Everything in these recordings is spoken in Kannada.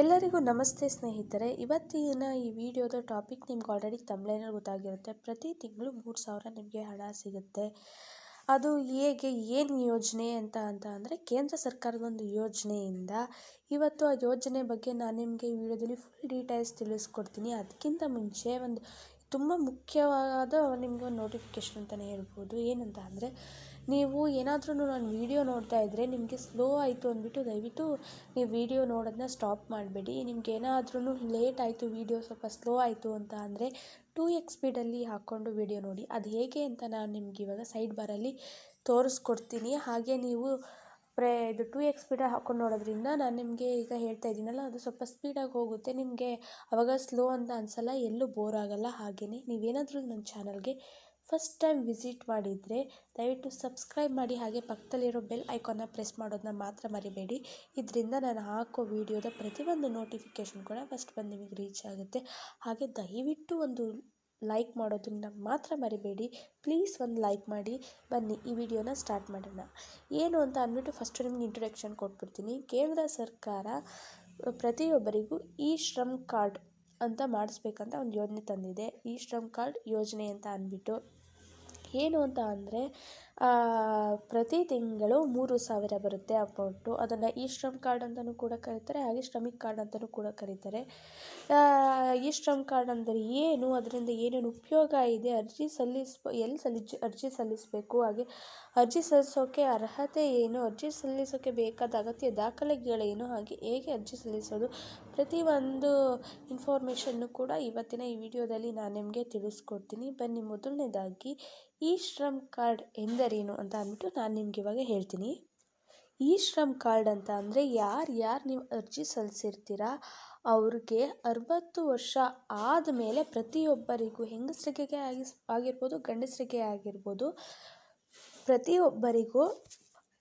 ಎಲ್ಲರಿಗೂ ನಮಸ್ತೆ ಸ್ನೇಹಿತರೆ. ಇವತ್ತಿನ ಈ ವಿಡಿಯೋದ ಟಾಪಿಕ್ ನಿಮ್ಗೆ ಆಲ್ರೆಡಿ ತಮಿಳಿನಲ್ಲಿ ಗೊತ್ತಾಗಿರುತ್ತೆ. ಪ್ರತಿ ತಿಂಗಳು ಮೂರು ಸಾವಿರ ನಿಮಗೆ ಹಣ ಸಿಗುತ್ತೆ. ಅದು ಹೇಗೆ, ಏನು ಯೋಜನೆ ಅಂತ ಅಂತ ಅಂದರೆ ಕೇಂದ್ರ ಸರ್ಕಾರದ ಒಂದು ಯೋಜನೆಯಿಂದ. ಇವತ್ತು ಆ ಯೋಜನೆ ಬಗ್ಗೆ ನಾನು ನಿಮಗೆ ವಿಡಿಯೋದಲ್ಲಿ ಫುಲ್ ಡೀಟೇಲ್ಸ್ ತಿಳಿಸ್ಕೊಡ್ತೀನಿ. ಅದಕ್ಕಿಂತ ಮುಂಚೆ ಒಂದು ತುಂಬ ಮುಖ್ಯವಾದ ನಿಮಗೆ ಒಂದು ನೋಟಿಫಿಕೇಶನ್ ಅಂತಲೇ ಹೇಳ್ಬೋದು. ಏನಂತ ಅಂದರೆ, ನೀವು ಏನಾದ್ರೂ ನಾನು ವೀಡಿಯೋ ನೋಡ್ತಾ ಇದ್ದರೆ ನಿಮಗೆ ಸ್ಲೋ ಆಯಿತು ಅಂದ್ಬಿಟ್ಟು ದಯವಿಟ್ಟು ನೀವು ವೀಡಿಯೋ ನೋಡೋದನ್ನ ಸ್ಟಾಪ್ ಮಾಡಬೇಡಿ. ನಿಮ್ಗೆ ಏನಾದ್ರೂ ಲೇಟ್ ಆಯಿತು ವೀಡಿಯೋ ಸ್ವಲ್ಪ ಸ್ಲೋ ಆಯಿತು ಅಂತ ಅಂದರೆ ಟೂ ಎಕ್ಸ್ ಸ್ಪೀಡಲ್ಲಿ ಹಾಕ್ಕೊಂಡು ವೀಡಿಯೋ ನೋಡಿ. ಅದು ಹೇಗೆ ಅಂತ ನಾನು ನಿಮ್ಗೆ ಇವಾಗ ಸೈಡ್ ಬಾರಲ್ಲಿ ತೋರಿಸ್ಕೊಡ್ತೀನಿ. ಹಾಗೆ ನೀವು ಪ್ರೇ, ಇದು ಟೂ ಎಕ್ಸ್ ಸ್ಪೀಡಲ್ಲಿ ಹಾಕ್ಕೊಂಡು ನೋಡೋದ್ರಿಂದ ನಾನು ನಿಮಗೆ ಈಗ ಹೇಳ್ತಾ ಇದ್ದೀನಲ್ಲ, ಅದು ಸ್ವಲ್ಪ ಸ್ಪೀಡಾಗಿ ಹೋಗುತ್ತೆ. ನಿಮಗೆ ಆವಾಗ ಸ್ಲೋ ಅಂತ ಅನಿಸಲ್ಲ, ಎಲ್ಲೂ ಬೋರ್ ಆಗಲ್ಲ ಹಾಗೆಯೇ ನೀವೇನಾದರೂ ನನ್ನ ಚಾನಲ್ಗೆ ಫಸ್ಟ್ ಟೈಮ್ ವಿಸಿಟ್ ಮಾಡಿದರೆ, ದಯವಿಟ್ಟು ಸಬ್ಸ್ಕ್ರೈಬ್ ಮಾಡಿ, ಹಾಗೆ ಪಕ್ಕದಲ್ಲಿರೋ ಬೆಲ್ ಐಕಾನ್ನ ಪ್ರೆಸ್ ಮಾಡೋದನ್ನ ಮಾತ್ರ ಮರಿಬೇಡಿ. ಇದರಿಂದ ನಾನು ಹಾಕೋ ವಿಡಿಯೋದ ಪ್ರತಿಯೊಂದು ನೋಟಿಫಿಕೇಷನ್ ಕೂಡ ಫಸ್ಟ್ ಬಂದು ನಿಮಗೆ ರೀಚ್ ಆಗುತ್ತೆ. ಹಾಗೆ ದಯವಿಟ್ಟು ಒಂದು ಲೈಕ್ ಮಾಡೋದನ್ನು ಮಾತ್ರ ಮರಿಬೇಡಿ. ಪ್ಲೀಸ್ ಒಂದು ಲೈಕ್ ಮಾಡಿ. ಬನ್ನಿ, ಈ ವಿಡಿಯೋನ ಸ್ಟಾರ್ಟ್ ಮಾಡೋಣ. ಏನು ಅಂತ ಅಂದ್ಬಿಟ್ಟು ಫಸ್ಟು ನಿಮ್ಗೆ ಇಂಟ್ರೊಡಕ್ಷನ್ ಕೊಟ್ಬಿಡ್ತೀನಿ. ಕೇಂದ್ರ ಸರ್ಕಾರ ಪ್ರತಿಯೊಬ್ಬರಿಗೂ ಈ ಶ್ರಮ್ ಕಾರ್ಡ್ ಅಂತ ಮಾಡಿಸ್ಬೇಕಂತ ಒಂದು ಯೋಜನೆ ತಂದಿದೆ. ಈ ಶ್ರಮ್ ಕಾರ್ಡ್ ಯೋಜನೆ ಅಂತ ಅಂದ್ಬಿಟ್ಟು. ಏನು ಅಂತ ಅಂದರೆ ಪ್ರತಿ ತಿಂಗಳು ಮೂರು ಸಾವಿರ ಬರುತ್ತೆ ಅಮೌಂಟು ಅದನ್ನು ಇ ಶ್ರಮ್ ಕಾರ್ಡ್ ಅಂತಲೂ ಕೂಡ ಕರೀತಾರೆ, ಹಾಗೆ ಶ್ರಮಿಕ್ ಕಾರ್ಡ್ ಅಂತಲೂ ಕೂಡ ಕರೀತಾರೆ. ಇ ಶ್ರಮ್ ಕಾರ್ಡ್ ಅಂದರೆ ಏನು? ಅದರಿಂದ ಏನೇನು ಉಪಯೋಗ ಇದೆ? ಅರ್ಜಿ ಸಲ್ಲಿಸ್ ಎಲ್ಲಿ ಸಲ್ಲಿ ಅರ್ಜಿ ಸಲ್ಲಿಸಬೇಕು? ಹಾಗೆ ಅರ್ಜಿ ಸಲ್ಲಿಸೋಕೆ ಅರ್ಹತೆ ಏನು? ಅರ್ಜಿ ಸಲ್ಲಿಸೋಕೆ ಬೇಕಾದ ಅಗತ್ಯ ದಾಖಲೆಗಳೇನು? ಹಾಗೆ ಹೇಗೆ ಅರ್ಜಿ ಸಲ್ಲಿಸೋದು? ಪ್ರತಿಯೊಂದು ಇನ್ಫಾರ್ಮೇಷನ್ನು ಕೂಡ ಇವತ್ತಿನ ಈ ವಿಡಿಯೋದಲ್ಲಿ ನಾನು ನಿಮಗೆ ತಿಳಿಸ್ಕೊಡ್ತೀನಿ. ಬನ್ನಿ ಮೊದಲನೇದಾಗಿ ಈ ಶ್ರಮ್ ಕಾರ್ಡ್ ಎಂದರೇನು ಅಂತ ಅಂದ್ಬಿಟ್ಟು ನಾನು ನಿಮ್ಗೆ ಇವಾಗ ಹೇಳ್ತೀನಿ. ಇ ಶ್ರಮ್ ಕಾರ್ಡ್ ಅಂತ ಅಂದರೆ ಯಾರು ಯಾರು ನೀವು ಅರ್ಜಿ ಸಲ್ಲಿಸಿರ್ತೀರ ಅವ್ರಿಗೆ ಅರವತ್ತು ವರ್ಷ ಆದಮೇಲೆ ಪ್ರತಿಯೊಬ್ಬರಿಗೂ ಹೆಂಗಸರಿಗೆ ಆಗಿ ಆಗಿರ್ಬೋದು, ಗಂಡಸರಿಗೆ ಆಗಿರ್ಬೋದು, ಪ್ರತಿಯೊಬ್ಬರಿಗೂ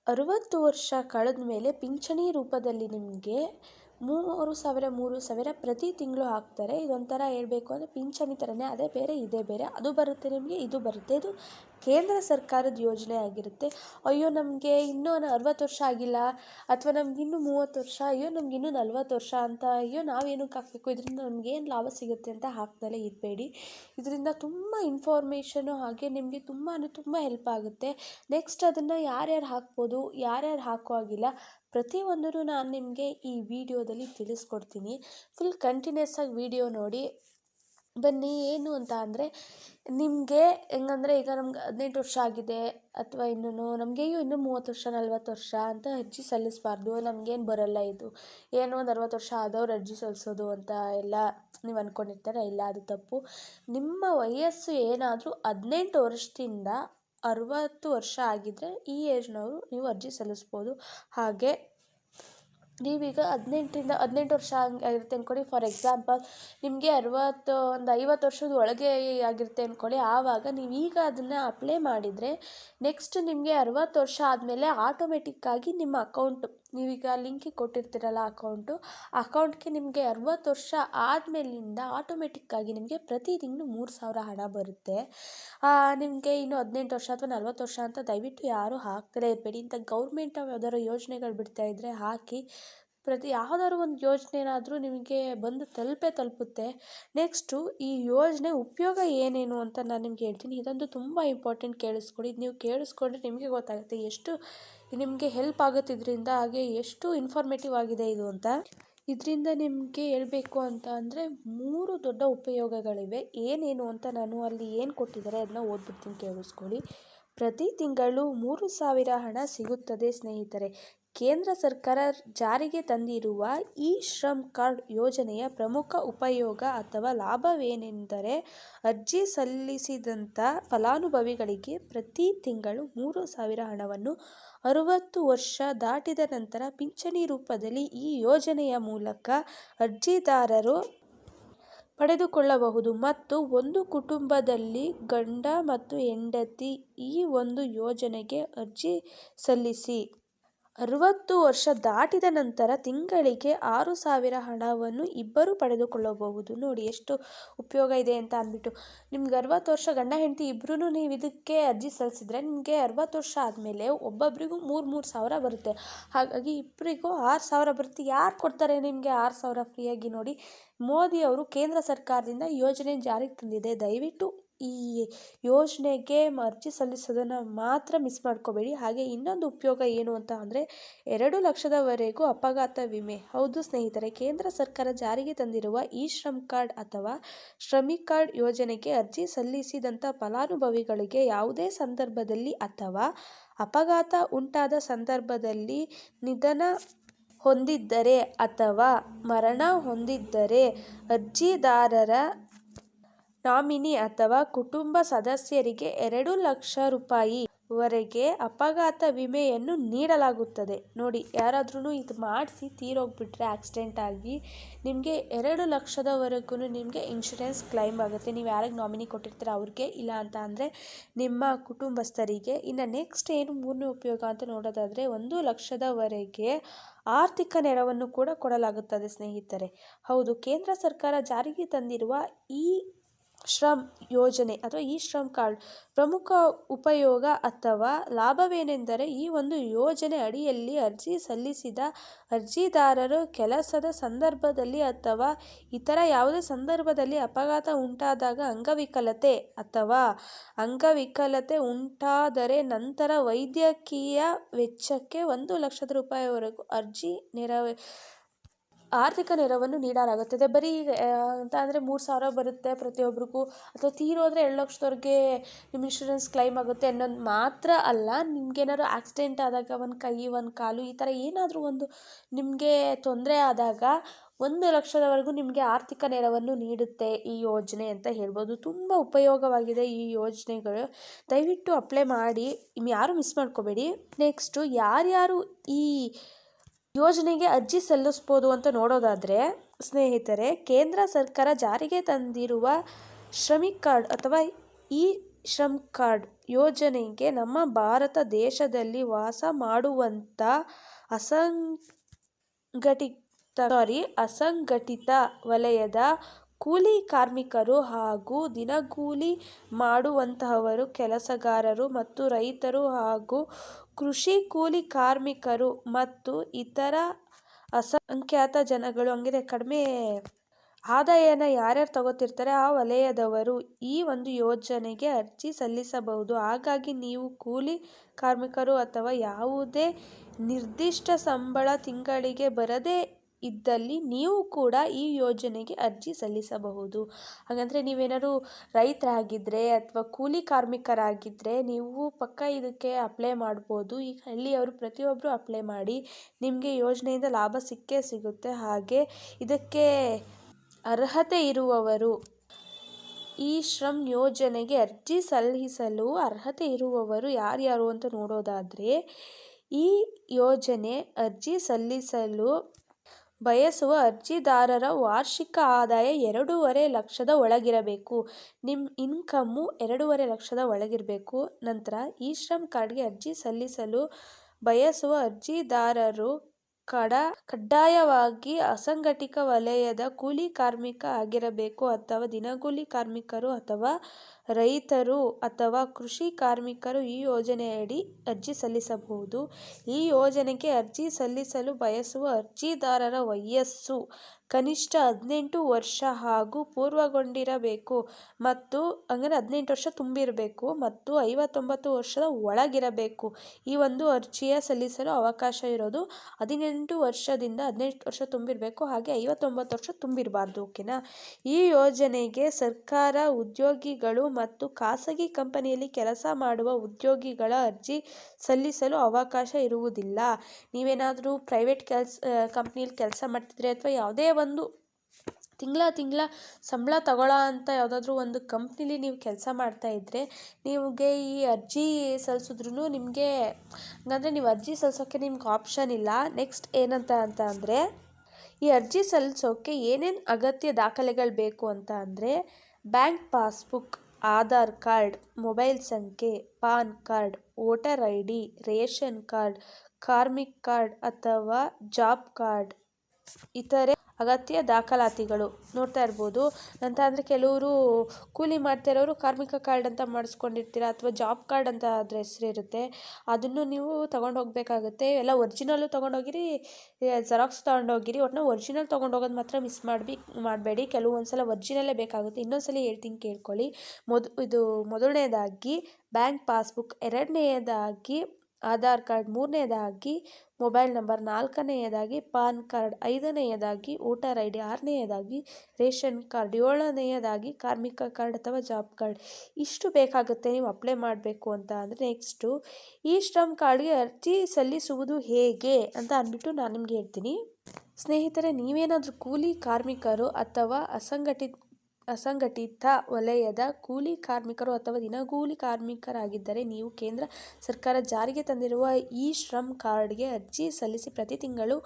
ಅರವತ್ತು ವರ್ಷ ಕಳೆದ ಮೇಲೆ ಪಿಂಚಣಿ ರೂಪದಲ್ಲಿ ನಿಮಗೆ ಮೂರು ಸಾವಿರ ಮೂರು ಸಾವಿರ ಪ್ರತಿ ತಿಂಗಳು ಹಾಕ್ತಾರೆ. ಇದೊಂಥರ ಹೇಳಬೇಕು ಅಂದರೆ ಪಿಂಚಣಿ ಥರನೇ ಅದೇ, ಬೇರೆ ಇದೇ, ಬೇರೆ. ಅದು ಬರುತ್ತೆ ನಿಮಗೆ, ಇದು ಬರುತ್ತೆ. ಇದು ಕೇಂದ್ರ ಸರ್ಕಾರದ ಯೋಜನೆ ಆಗಿರುತ್ತೆ. ಅಯ್ಯೋ, ನಮಗೆ ಇನ್ನೂ ಅರವತ್ತು ವರ್ಷ ಆಗಿಲ್ಲ. ಅಥವಾ ನಮ್ಗೆ ಇನ್ನೂ ಮೂವತ್ತು ವರ್ಷ, ಅಯ್ಯೋ ನಮಗಿನ್ನೂ ನಲ್ವತ್ತು ವರ್ಷ ಅಂತ, ಅಯ್ಯೋ, ನಾವೇನಕ್ಕೆ ಹಾಕಬೇಕು? ಇದರಿಂದ ನಮಗೇನು ಲಾಭ ಸಿಗುತ್ತೆ ಅಂತ ಹಾಕ್ದಲೇ ಇರಬೇಡಿ. ಇದರಿಂದ ತುಂಬ ಇನ್ಫಾರ್ಮೇಷನು ಹಾಗೆ ನಿಮಗೆ ತುಂಬ ಅಂದರೆ ತುಂಬ ಹೆಲ್ಪ್ ಆಗುತ್ತೆ. ನೆಕ್ಸ್ಟ್ ಅದನ್ನು ಯಾರ್ಯಾರು ಹಾಕ್ಬೋದು, ಯಾರ್ಯಾರು ಹಾಕೋ ಹಾಗಿಲ್ಲ ಪ್ರತಿಯೊಂದನ್ನು ನಾನು ನಿಮಗೆ ಈ ವಿಡಿಯೋದಲ್ಲಿ ತಿಳಿಸ್ಕೊಡ್ತೀನಿ. ಫುಲ್ ಕಂಟಿನ್ಯೂಸ್ ಆಗಿ ವಿಡಿಯೋ ನೋಡಿ. ಬನ್ನಿ, ಏನು ಅಂತ ಅಂದರೆ, ನಿಮಗೆ ಹೆಂಗಂದರೆ ಈಗ ನಮ್ಗೆ ಹದಿನೆಂಟು ವರ್ಷ ಆಗಿದೆ, ಅಥವಾ ಇನ್ನೂ ನಮಗೆ ಇನ್ನೂ ಮೂವತ್ತು ವರ್ಷ, ನಲ್ವತ್ತು ವರ್ಷ ಅಂತ ಅರ್ಜಿ ಸಲ್ಲಿಸಬಾರ್ದು. ನಮಗೇನು ಬರೋಲ್ಲ ಇದು. ಏನೋ ಒಂದು ಅರವತ್ತು ವರ್ಷ ಆದವ್ರು ಅರ್ಜಿ ಸಲ್ಲಿಸೋದು ಅಂತ ಎಲ್ಲ ನೀವು ಅಂದ್ಕೊಂಡಿರ್ತಾರೆ ಇಲ್ಲ ಅದು ತಪ್ಪು. ನಿಮ್ಮ ವಯಸ್ಸು ಏನಾದರೂ ಹದಿನೆಂಟು ವರ್ಷದಿಂದ ಅರುವತ್ತು ವರ್ಷ ಆಗಿದ್ದರೆ ಈ ಏಜ್ನವರು ನೀವು ಅರ್ಜಿ ಸಲ್ಲಿಸ್ಬೋದು. ಹಾಗೆ ನೀವೀಗ ಹದಿನೆಂಟರಿಂದ ಹದಿನೆಂಟು ವರ್ಷ ಹಂಗೆ ಆಗಿರುತ್ತೆ ಅಂದ್ಕೊಳ್ಳಿ ಫಾರ್ ಎಕ್ಸಾಂಪಲ್ ನಿಮಗೆ ಅರುವತ್ತು, ಒಂದು ಐವತ್ತು ವರ್ಷದ ಒಳಗೆ ಆಗಿರುತ್ತೆ ಅಂದ್ಕೊಳ್ಳಿ ಆವಾಗ ನೀವು ಈಗ ಅದನ್ನು ಅಪ್ಲೈ ಮಾಡಿದರೆ ನೆಕ್ಸ್ಟ್ ನಿಮಗೆ ಅರುವತ್ತು ವರ್ಷ ಆದಮೇಲೆ ಆಟೋಮೆಟಿಕ್ಕಾಗಿ ನಿಮ್ಮ ಅಕೌಂಟು ನೀವೀಗ ಲಿಂಕಿಗೆ ಕೊಟ್ಟಿರ್ತೀರಲ್ಲ ಅಕೌಂಟು ಅಕೌಂಟ್ಗೆ ನಿಮಗೆ ಅರುವತ್ತು ವರ್ಷ ಆದಮೇಲಿಂದ ಆಟೋಮೆಟಿಕ್ಕಾಗಿ ನಿಮಗೆ ಪ್ರತಿ ತಿಂಗಳು ಮೂರು ಸಾವಿರ ಹಣ ಬರುತ್ತೆ. ನಿಮಗೆ ಇನ್ನು ಹದಿನೆಂಟು ವರ್ಷ ಅಥವಾ ನಲ್ವತ್ತು ವರ್ಷ ಅಂತ ದಯವಿಟ್ಟು ಯಾರೂ ಹಾಕ್ತಲೇ ಇರಬೇಡಿ ಇಂಥ ಗೌರ್ಮೆಂಟ್ ಯಾವ್ದಾದ್ರು ಯೋಜನೆಗಳು ಬಿಡ್ತಾ ಇದ್ದರೆ ಹಾಕಿ ಪ್ರತಿ ಯಾವುದಾದ್ರು ಒಂದು ಯೋಜನೆನಾದರೂ ನಿಮಗೆ ಬಂದು ತಲುಪೇ ತಲುಪುತ್ತೆ. ನೆಕ್ಸ್ಟು ಈ ಯೋಜನೆ ಉಪಯೋಗ ಏನೇನು ಅಂತ ನಾನು ನಿಮ್ಗೆ ಹೇಳ್ತೀನಿ. ಇದೊಂದು ತುಂಬ ಇಂಪಾರ್ಟೆಂಟ್ ಕೇಳಿಸ್ಕೊಡಿ. ನೀವು ಕೇಳಿಸ್ಕೊಂಡ್ರೆ ನಿಮಗೆ ಗೊತ್ತಾಗುತ್ತೆ ಎಷ್ಟು ನಿಮಗೆ ಹೆಲ್ಪ್ ಆಗುತ್ತೆ ಇದರಿಂದ ಹಾಗೆ ಎಷ್ಟು ಇನ್ಫಾರ್ಮೇಟಿವ್ ಆಗಿದೆ ಇದು ಅಂತ. ಇದರಿಂದ ನಿಮಗೆ ಹೇಳಬೇಕು ಅಂತ ಅಂದರೆ ಮೂರು ದೊಡ್ಡ ಉಪಯೋಗಗಳಿವೆ. ಏನೇನು ಅಂತ ನಾನು ಅಲ್ಲಿ ಏನು ಕೊಟ್ಟಿದ್ದಾರೆ ಅದನ್ನ ಓದ್ಬಿಡ್ತೀನಿ ಕೇಳಿಸ್ಕೊಳ್ಳಿ ಪ್ರತಿ ತಿಂಗಳು ಮೂರು ಸಾವಿರ ಹಣ ಸಿಗುತ್ತದೆ ಸ್ನೇಹಿತರೆ. ಕೇಂದ್ರ ಸರ್ಕಾರ ಜಾರಿಗೆ ತಂದಿರುವ ಇ ಶ್ರಮ್ ಕಾರ್ಡ್ ಯೋಜನೆಯ ಪ್ರಮುಖ ಉಪಯೋಗ ಅಥವಾ ಲಾಭವೇನೆಂದರೆ ಅರ್ಜಿ ಸಲ್ಲಿಸಿದಂಥ ಫಲಾನುಭವಿಗಳಿಗೆ ಪ್ರತಿ ತಿಂಗಳು ಮೂರು ಸಾವಿರ ಹಣವನ್ನು ಅರುವತ್ತು ವರ್ಷ ದಾಟಿದ ನಂತರ ಪಿಂಚಣಿ ರೂಪದಲ್ಲಿ ಈ ಯೋಜನೆಯ ಮೂಲಕ ಅರ್ಜಿದಾರರು ಪಡೆದುಕೊಳ್ಳಬಹುದು. ಮತ್ತು ಒಂದು ಕುಟುಂಬದಲ್ಲಿ ಗಂಡ ಮತ್ತು ಹೆಂಡತಿ ಈ ಒಂದು ಯೋಜನೆಗೆ ಅರ್ಜಿ ಸಲ್ಲಿಸಿ. ಅರವತ್ತು ವರ್ಷ ದಾಟಿದ ನಂತರ ತಿಂಗಳಿಗೆ ಆರು ಸಾವಿರ ಹಣವನ್ನು ಇಬ್ಬರು ಪಡೆದುಕೊಳ್ಳಬಹುದು. ನೋಡಿ, ಎಷ್ಟು ಉಪಯೋಗ ಇದೆ ಅಂತ ಅಂದ್ಬಿಟ್ಟು. ನಿಮ್ಗೆ ಅರವತ್ತು ವರ್ಷ ಗಂಡ ಹೆಂಡತಿ ಇಬ್ಬರೂ ನೀವು ಇದಕ್ಕೆ ಅರ್ಜಿ ಸಲ್ಲಿಸಿದ್ರೆ ನಿಮಗೆ ಅರವತ್ತು ವರ್ಷ ಆದಮೇಲೆ ಒಬ್ಬೊಬ್ಬರಿಗೂ ಮೂರು ಮೂರು ಸಾವಿರ ಬರುತ್ತೆ. ಹಾಗಾಗಿ ಇಬ್ಬರಿಗೂ ಆರು ಸಾವಿರ ಬರುತ್ತೆ. ಯಾರು ಕೊಡ್ತಾರೆ ನಿಮಗೆ ಆರು ಸಾವಿರ ಫ್ರೀಯಾಗಿ ನೋಡಿ. ಮೋದಿ ಅವರು ಕೇಂದ್ರ ಸರ್ಕಾರದಿಂದ ಯೋಜನೆ ಜಾರಿಗೆ ತಂದಿದೆ. ದಯವಿಟ್ಟು ಈ ಯೋಜನೆಗೆ ಅರ್ಜಿ ಸಲ್ಲಿಸೋದನ್ನು ಮಾತ್ರ ಮಿಸ್ ಮಾಡ್ಕೋಬೇಡಿ. ಹಾಗೆ ಇನ್ನೊಂದು ಉಪಯೋಗ ಏನು ಅಂತ ಅಂದರೆ, ಎರಡು ಲಕ್ಷದವರೆಗೂ ಅಪಘಾತ ವಿಮೆ. ಹೌದು ಸ್ನೇಹಿತರೆ, ಕೇಂದ್ರ ಸರ್ಕಾರ ಜಾರಿಗೆ ತಂದಿರುವ ಇ ಶ್ರಮ್ ಕಾರ್ಡ್ ಅಥವಾ ಶ್ರಮಿಕ್ ಕಾರ್ಡ್ ಯೋಜನೆಗೆ ಅರ್ಜಿ ಸಲ್ಲಿಸಿದಂಥ ಫಲಾನುಭವಿಗಳಿಗೆ ಯಾವುದೇ ಸಂದರ್ಭದಲ್ಲಿ ಅಥವಾ ಅಪಘಾತ ಉಂಟಾದ ಸಂದರ್ಭದಲ್ಲಿ ನಿಧನ ಹೊಂದಿದ್ದರೆ ಅಥವಾ ಮರಣ ಹೊಂದಿದ್ದರೆ ಅರ್ಜಿದಾರರ ನಾಮಿನಿ ಅಥವಾ ಕುಟುಂಬ ಸದಸ್ಯರಿಗೆ ಎರಡು ಲಕ್ಷ ರೂಪಾಯಿ ವರೆಗೆ ಅಪಘಾತ ವಿಮೆಯನ್ನು ನೀಡಲಾಗುತ್ತದೆ. ನೋಡಿ ಯಾರಾದ್ರೂ ಇದು ಮಾಡಿಸಿ ತೀರೋಗ್ಬಿಟ್ರೆ ಆಕ್ಸಿಡೆಂಟ್ ಆಗಿ ನಿಮಗೆ ಎರಡು ಲಕ್ಷದವರೆಗೂ ನಿಮಗೆ ಇನ್ಶೂರೆನ್ಸ್ ಕ್ಲೈಮ್ ಆಗುತ್ತೆ. ನೀವು ಯಾರಿಗೆ ನಾಮಿನಿ ಕೊಟ್ಟಿರ್ತೀರ ಅವ್ರಿಗೆ, ಇಲ್ಲ ಅಂತ ಅಂದರೆ ನಿಮ್ಮ ಕುಟುಂಬಸ್ಥರಿಗೆ. ಇನ್ನು ನೆಕ್ಸ್ಟ್ ಏನು ಮೂರನೇ ಉಪಯೋಗ ಅಂತ ನೋಡೋದಾದರೆ ಒಂದು ಲಕ್ಷದವರೆಗೆ ಆರ್ಥಿಕ ನೆರವನ್ನು ಕೂಡ ಕೊಡಲಾಗುತ್ತದೆ ಸ್ನೇಹಿತರೆ. ಹೌದು, ಕೇಂದ್ರ ಸರ್ಕಾರ ಜಾರಿಗೆ ತಂದಿರುವ ಈ ಶ್ರಮ್ ಯೋಜನೆ ಅಥವಾ ಈ ಶ್ರಮ್ ಕಾರ್ಡ್ ಪ್ರಮುಖ ಉಪಯೋಗ ಅಥವಾ ಲಾಭವೇನೆಂದರೆ ಈ ಒಂದು ಯೋಜನೆ ಅಡಿಯಲ್ಲಿ ಅರ್ಜಿ ಸಲ್ಲಿಸಿದ ಅರ್ಜಿದಾರರು ಕೆಲಸದ ಸಂದರ್ಭದಲ್ಲಿ ಅಥವಾ ಇತರ ಯಾವುದೇ ಸಂದರ್ಭದಲ್ಲಿ ಅಪಘಾತ ಉಂಟಾದಾಗ ಅಂಗವಿಕಲತೆ ಅಥವಾ ಅಂಗವಿಕಲತೆ ಉಂಟಾದರೆ ನಂತರ ವೈದ್ಯಕೀಯ ವೆಚ್ಚಕ್ಕೆ ಒಂದು ಲಕ್ಷದ ರೂಪಾಯಿವರೆಗೂ ಅರ್ಜಿ ನೆರವೇ ಆರ್ಥಿಕ ನೆರವನ್ನು ನೀಡಲಾಗುತ್ತದೆ. ಬರೀ ಅಂತ ಅಂದರೆ ಮೂರು ಸಾವಿರ ಬರುತ್ತೆ ಪ್ರತಿಯೊಬ್ಬರಿಗೂ ಅಥವಾ ತೀರೋದ್ರೆ ಎರಡು ಲಕ್ಷದವರೆಗೆ ನಿಮ್ಮ ಇನ್ಶೂರೆನ್ಸ್ ಕ್ಲೈಮ್ ಆಗುತ್ತೆ ಅನ್ನೋದು ಮಾತ್ರ ಅಲ್ಲ, ನಿಮ್ಗೇನಾದ್ರು ಆಕ್ಸಿಡೆಂಟ್ ಆದಾಗ ಒಂದು ಕೈ, ಒಂದು ಕಾಲು ಈ ಥರ ಏನಾದರೂ ಒಂದು ನಿಮಗೆ ತೊಂದರೆ ಆದಾಗ ಒಂದು ಲಕ್ಷದವರೆಗೂ ನಿಮಗೆ ಆರ್ಥಿಕ ನೆರವನ್ನು ನೀಡುತ್ತೆ ಈ ಯೋಜನೆ ಅಂತ ಹೇಳ್ಬೋದು. ತುಂಬ ಉಪಯೋಗವಾಗಿದೆ ಈ ಯೋಜನೆಗಳು. ದಯವಿಟ್ಟು ಅಪ್ಲೈ ಮಾಡಿ. ಯಾರು ಮಿಸ್ ಮಾಡ್ಕೋಬೇಡಿ. ನೆಕ್ಸ್ಟು ಯಾರ್ಯಾರು ಈ ಯೋಜನೆಗೆ ಅರ್ಜಿ ಸಲ್ಲಿಸ್ಬೋದು ಅಂತ ನೋಡೋದಾದರೆ, ಸ್ನೇಹಿತರೆ, ಕೇಂದ್ರ ಸರ್ಕಾರ ಜಾರಿಗೆ ತಂದಿರುವ ಶ್ರಮಿಕ್ ಕಾರ್ಡ್ ಅಥವಾ ಇ ಶ್ರಮ್ ಕಾರ್ಡ್ ಯೋಜನೆಗೆ ನಮ್ಮ ಭಾರತ ದೇಶದಲ್ಲಿ ವಾಸ ಮಾಡುವಂಥ ಅಸಂಘಟಿತ, ಸಾರಿ, ಅಸಂಘಟಿತ ವಲಯದ ಕೂಲಿ ಕಾರ್ಮಿಕರು ಹಾಗೂ ದಿನಗೂಲಿ ಮಾಡುವಂತಹವರು, ಕೆಲಸಗಾರರು ಮತ್ತು ರೈತರು ಹಾಗೂ ಕೃಷಿ ಕೂಲಿ ಕಾರ್ಮಿಕರು ಮತ್ತು ಇತರ ಅಸಂಖ್ಯಾತ ಜನಗಳು. ಹಂಗಿದೆ, ಕಡಿಮೆ ಆದಾಯನ ಯಾರ್ಯಾರು ತಗೋತಿರ್ತಾರೆ ಆ ವಲಯದವರು ಈ ಒಂದು ಯೋಜನೆಗೆ ಅರ್ಜಿ ಸಲ್ಲಿಸಬಹುದು. ಹಾಗಾಗಿ ನೀವು ಕೂಲಿ ಕಾರ್ಮಿಕರು ಅಥವಾ ಯಾವುದೇ ನಿರ್ದಿಷ್ಟ ಸಂಬಳ ತಿಂಗಳಿಗೆ ಬರದೇ ಇದ್ದಲ್ಲಿ ನೀವು ಕೂಡ ಈ ಯೋಜನೆಗೆ ಅರ್ಜಿ ಸಲ್ಲಿಸಬಹುದು. ಹಾಗಂದರೆ ನೀವೇನಾದ್ರು ರೈತರಾಗಿದ್ದರೆ ಅಥವಾ ಕೂಲಿ ಕಾರ್ಮಿಕರಾಗಿದ್ದರೆ ನೀವು ಪಕ್ಕ ಇದಕ್ಕೆ ಅಪ್ಲೈ ಮಾಡ್ಬೋದು. ಈಗ ಹಳ್ಳಿಯವರು ಪ್ರತಿಯೊಬ್ಬರು ಅಪ್ಲೈ ಮಾಡಿ ನಿಮಗೆ ಯೋಜನೆಯಿಂದ ಲಾಭ ಸಿಕ್ಕೇ ಸಿಗುತ್ತೆ. ಹಾಗೆ ಇದಕ್ಕೆ ಅರ್ಹತೆ ಇರುವವರು ಈ ಶ್ರಮ್ ಯೋಜನೆಗೆ ಅರ್ಜಿ ಸಲ್ಲಿಸಲು ಅರ್ಹತೆ ಇರುವವರು ಯಾರ್ಯಾರು ಅಂತ ನೋಡೋದಾದರೆ ಈ ಯೋಜನೆ ಅರ್ಜಿ ಸಲ್ಲಿಸಲು ಬಯಸುವ ಅರ್ಜಿದಾರರ ವಾರ್ಷಿಕ ಆದಾಯ ಎರಡೂವರೆ ಲಕ್ಷದ ಒಳಗಿರಬೇಕು. ನಿಮ್ಮ ಇನ್ಕಮ್ಮು ಎರಡೂವರೆ ಲಕ್ಷದ ಒಳಗಿರಬೇಕು. ನಂತರ ಇ ಶ್ರಮ್ ಕಾರ್ಡ್ಗೆ ಅರ್ಜಿ ಸಲ್ಲಿಸಲು ಬಯಸುವ ಅರ್ಜಿದಾರರು ಕಡ, ಕಡ್ಡಾಯವಾಗಿ ಅಸಂಘಟಿತ ವಲಯದ ಕೂಲಿ ಕಾರ್ಮಿಕ ಆಗಿರಬೇಕು ಅಥವಾ ದಿನಗೂಲಿ ಕಾರ್ಮಿಕರು ಅಥವಾ ರೈತರು ಅಥವಾ ಕೃಷಿ ಕಾರ್ಮಿಕರು ಈ ಯೋಜನೆಯಡಿ ಅರ್ಜಿ ಸಲ್ಲಿಸಬಹುದು. ಈ ಯೋಜನೆಗೆ ಅರ್ಜಿ ಸಲ್ಲಿಸಲು ಬಯಸುವ ಅರ್ಜಿದಾರರ ವಯಸ್ಸು, ಕನಿಷ್ಠ ಹದಿನೆಂಟು ವರ್ಷ ಹಾಗೂ ಪೂರ್ವಗೊಂಡಿರಬೇಕು ಮತ್ತು ಅಂದರೆ ಹದಿನೆಂಟು ವರ್ಷ ತುಂಬಿರಬೇಕು ಮತ್ತು ಐವತ್ತೊಂಬತ್ತು ವರ್ಷದ ಒಳಗಿರಬೇಕು. ಈ ಒಂದು ಅರ್ಜಿಯ ಸಲ್ಲಿಸಲು ಅವಕಾಶ ಇರೋದು ಹದಿನೆಂಟು ವರ್ಷದಿಂದ ಹದಿನೆಂಟು ವರ್ಷ ತುಂಬಿರಬೇಕು ಹಾಗೆ ಐವತ್ತೊಂಬತ್ತು ವರ್ಷ ತುಂಬಿರಬಾರ್ದು, ಓಕೆನಾ? ಈ ಯೋಜನೆಗೆ ಸರ್ಕಾರ ಉದ್ಯೋಗಿಗಳು ಮತ್ತು ಖಾಸಗಿ ಕಂಪನಿಯಲ್ಲಿ ಕೆಲಸ ಮಾಡುವ ಉದ್ಯೋಗಿಗಳ ಅರ್ಜಿ ಸಲ್ಲಿಸಲು ಅವಕಾಶ ಇರುವುದಿಲ್ಲ. ನೀವೇನಾದರೂ ಪ್ರೈವೇಟ್ ಕೆಲಸ ಕಂಪ್ನಿಯಲ್ಲಿ ಕೆಲಸ ಮಾಡ್ತಿದ್ರೆ ಅಥವಾ ಯಾವುದೇ ಒಂದು ತಿಂಗಳ ತಿಂಗಳ ಸಂಬಳ ತಗೊಳ್ಳೋ ಅಂತ ಯಾವುದಾದ್ರೂ ಒಂದು ಕಂಪ್ನಿಲಿ ನೀವು ಕೆಲಸ ಮಾಡ್ತಾ ಇದ್ದರೆ ನಿಮಗೆ ಈ ಅರ್ಜಿ ಸಲ್ಲಿಸಿದ್ರೂ ನಿಮಗೆ, ಹಂಗಂದರೆ ನೀವು ಅರ್ಜಿ ಸಲ್ಲಿಸೋಕ್ಕೆ ನಿಮ್ಗೆ ಆಪ್ಷನ್ ಇಲ್ಲ. ನೆಕ್ಸ್ಟ್ ಏನಂತ ಅಂತ ಅಂದರೆ, ಈ ಅರ್ಜಿ ಸಲ್ಲಿಸೋಕ್ಕೆ ಏನೇನು ಅಗತ್ಯ ದಾಖಲೆಗಳು ಬೇಕು ಅಂತ ಅಂದರೆ, bank passbook. Aadhaar card, mobile ಸಂಖ್ಯೆ, PAN card, voter I D ration card, Karmik card ಅಥವಾ ಜಾಬ್ ಕಾರ್ಡ್ ಇತರೆ ಅಗತ್ಯ ದಾಖಲಾತಿಗಳು ನೋಡ್ತಾ ಇರ್ಬೋದು. ನಂತರ ಅಂದರೆ ಕೆಲವರು ಕೂಲಿ ಮಾಡ್ತಾ ಇರೋರು ಕಾರ್ಮಿಕ ಕಾರ್ಡ್ ಅಂತ ಮಾಡಿಸ್ಕೊಂಡಿರ್ತೀರ ಅಥವಾ ಜಾಬ್ ಕಾರ್ಡ್ ಅಂತ ಅದ್ರ ಹೆಸ್ರು ಇರುತ್ತೆ. ಅದನ್ನು ನೀವು ತಗೊಂಡು ಹೋಗಬೇಕಾಗುತ್ತೆ. ಎಲ್ಲ ಒರ್ಜಿನಲ್ಲು ತೊಗೊಂಡೋಗಿರಿ ಜೆರಾಕ್ಸ್ ತೊಗೊಂಡೋಗಿರಿ ಒಟ್ಟಿನಲ್ಲಿ ಒರ್ಜಿನಲ್ ತೊಗೊಂಡೋಗೋದು ಮಾತ್ರ ಮಿಸ್ ಮಾಡ್ಬಿ, ಮಾಡಬೇಡಿ. ಕೆಲವೊಂದು ಸಲ ಒರ್ಜಿನಲ್ಲೇ ಬೇಕಾಗುತ್ತೆ. ಇನ್ನೊಂದು ಸಲ ಹೇಳ್ತೀನಿ ಕೇಳ್ಕೊಳ್ಳಿ. ಮೊದ, ಇದು ಮೊದಲನೇದಾಗಿ ಬ್ಯಾಂಕ್ ಪಾಸ್ಬುಕ್ ಎರಡನೆಯದಾಗಿ ಆಧಾರ್ ಕಾರ್ಡ್ ಮೂರನೇದಾಗಿ, ಮೊಬೈಲ್ ನಂಬರ್ ನಾಲ್ಕನೆಯದಾಗಿ, ಪಾನ್ ಕಾರ್ಡ್ ಐದನೆಯದಾಗಿ, ವೋಟರ್ ಐ ಡಿ ಆರನೆಯದಾಗಿ, ರೇಷನ್ ಕಾರ್ಡ್ ಏಳನೆಯದಾಗಿ, ಕಾರ್ಮಿಕ ಕಾರ್ಡ್ ಅಥವಾ ಜಾಬ್ ಕಾರ್ಡ್. ಇಷ್ಟು ಬೇಕಾಗುತ್ತೆ, ನೀವು ಅಪ್ಲೈ ಮಾಡಬೇಕು ಅಂತ ಅಂದರೆ ನೆಕ್ಸ್ಟು, ಈ ಶ್ರಮ್ ಕಾರ್ಡ್ಗೆ ಅರ್ಜಿ ಸಲ್ಲಿಸುವುದು ಹೇಗೆ ಅಂತ ಅಂದ್ಬಿಟ್ಟು ನಾನು ನಿಮಗೆ ಹೇಳ್ತೀನಿ. ಸ್ನೇಹಿತರೆ, ನೀವೇನಾದರೂ ಕೂಲಿ ಕಾರ್ಮಿಕರು ಅಥವಾ ಅಸಂಘಟಿತ ಅಸಂಘಟಿತ ವಲಯದ ಕೂಲಿ ಕಾರ್ಮಿಕರು ಅಥವಾ ದಿನಗೂಲಿ ಕಾರ್ಮಿಕರಾಗಿದ್ದರೆ ನೀವು ಕೇಂದ್ರ ಸರ್ಕಾರ ಜಾರಿಗೆ ತಂದಿರುವ ಇ ಶ್ರಮ್ ಕಾರ್ಡ್ಗೆ ಅರ್ಜಿ ಸಲ್ಲಿಸಿ ಪ್ರತಿ ತಿಂಗಳು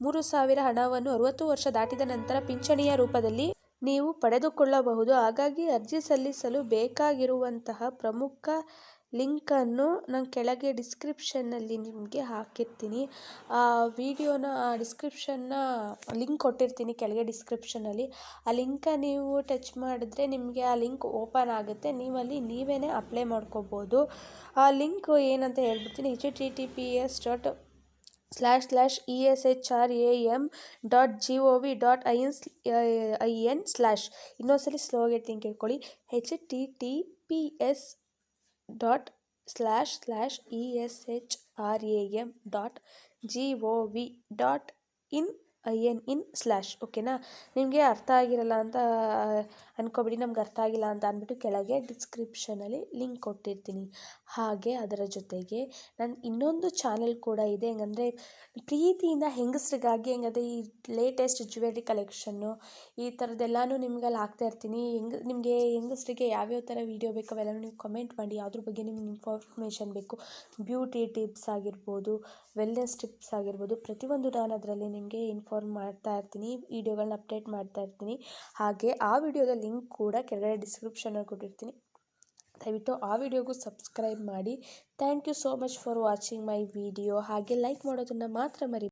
ಮೂರು ಸಾವಿರ ಹಣವನ್ನು ಅರುವತ್ತು ವರ್ಷ ದಾಟಿದ ನಂತರ ಪಿಂಚಣಿಯ ರೂಪದಲ್ಲಿ ನೀವು ಪಡೆದುಕೊಳ್ಳಬಹುದು. ಹಾಗಾಗಿ ಅರ್ಜಿ ಸಲ್ಲಿಸಲು ಬೇಕಾಗಿರುವಂತಹ ಪ್ರಮುಖ ಲಿಂಕನ್ನು ನಾನು ಕೆಳಗೆ ಡಿಸ್ಕ್ರಿಪ್ಷನ್ನಲ್ಲಿ ನಿಮಗೆ ಹಾಕಿರ್ತೀನಿ. ಆ ವಿಡಿಯೋನ, ಆ ಡಿಸ್ಕ್ರಿಪ್ಷನ್ನ ಲಿಂಕ್ ಕೊಟ್ಟಿರ್ತೀನಿ ಕೆಳಗೆ ಡಿಸ್ಕ್ರಿಪ್ಷನಲ್ಲಿ ಆ ಲಿಂಕ ನೀವು ಟಚ್ ಮಾಡಿದ್ರೆ ನಿಮಗೆ ಆ ಲಿಂಕ್ ಓಪನ್ ಆಗುತ್ತೆ. ನೀವಲ್ಲಿ ನೀವೇ ಅಪ್ಲೈ ಮಾಡ್ಕೋಬೋದು. ಆ ಲಿಂಕ್ ಏನಂತ ಹೇಳ್ಬಿಡ್ತೀನಿ H T T P S dot slash slash E S H R A M dot G O V dot I N I N slash ಇನ್ನೊಂದ್ಸಲಿ slow ಹೇಳ್ತೀನಿ ಕೇಳ್ಕೊಳ್ಳಿ. H T T P S dot slash slash E S H R A M dot G O V dot in I N in slash ಓಕೆನಾ ನಿಮಗೆ ಅರ್ಥ ಆಗಿರಲ್ಲ ಅಂತ ಅನ್ಕೊಬಿಡಿ, ನಮ್ಗೆ ಅರ್ಥ ಆಗಿಲ್ಲ ಅಂತ ಅಂದ್ಬಿಟ್ಟು ಕೆಳಗೆ ಡಿಸ್ಕ್ರಿಪ್ಷನಲ್ಲಿ ಲಿಂಕ್ ಕೊಟ್ಟಿರ್ತೀನಿ. ಹಾಗೆ ಅದರ ಜೊತೆಗೆ ನನ್ನ ಇನ್ನೊಂದು ಚಾನೆಲ್ ಕೂಡ ಇದೆ, ಹೆಂಗಂದರೆ ಪ್ರೀತಿಯಿಂದ ಹೆಂಗಸ್ರಿಗಾಗಿ ಹೆಂಗಂದರೆ ಈ ಲೇಟೆಸ್ಟ್ ಜ್ಯುವೆಲ್ರಿ ಕಲೆಕ್ಷನ್ನು ಈ ಥರದ್ದೆಲ್ಲನೂ ನಿಮ್ಗೆ ಅಲ್ಲಿ ಹಾಕ್ತಾ ಇರ್ತೀನಿ. ಹೆಂಗ್, ನಿಮಗೆ ಹೆಂಗಸ್ರಿಗೆ ಯಾವ್ಯಾವ ಥರ ವೀಡಿಯೋ ಬೇಕು ಅವೆಲ್ಲ ನೀವು ಕಮೆಂಟ್ ಮಾಡಿ. ಅದ್ರ ಬಗ್ಗೆ ನಿಮ್ಗೆ ಇನ್ಫಾರ್ಮೇಷನ್ ಬೇಕು. ಬ್ಯೂಟಿ ಟಿಪ್ಸ್ ಆಗಿರ್ಬೋದು ವೆಲ್ನೆಸ್ ಟಿಪ್ಸ್ ಆಗಿರ್ಬೋದು, ಪ್ರತಿಯೊಂದು ನಾನು ಅದರಲ್ಲಿ ನಿಮಗೆ ಇನ್ಫಾರ್ಮ್ ಮಾಡ್ತಾ ಇರ್ತೀನಿ ವೀಡಿಯೋಗಳನ್ನ ಅಪ್ಡೇಟ್ ಮಾಡ್ತಾ ಇರ್ತೀನಿ. ಹಾಗೆ ಆ ವಿಡಿಯೋದ ಲಿಂಕ್ ಕೂಡ ಕೆಳಗಡೆ ಡಿಸ್ಕ್ರಿಪ್ಷನಲ್ಲಿ ಕೊಟ್ಟಿರ್ತೀನಿ. ದಯವಿಟ್ಟು ಆ ವಿಡಿಯೋಗೂ ಸಬ್ಸ್ಕ್ರೈಬ್ ಮಾಡಿ. Thank you so much for watching my video ಹಾಗೆ ಲೈಕ್ ಮಾಡೋದನ್ನು ಮಾತ್ರ ಮರಿ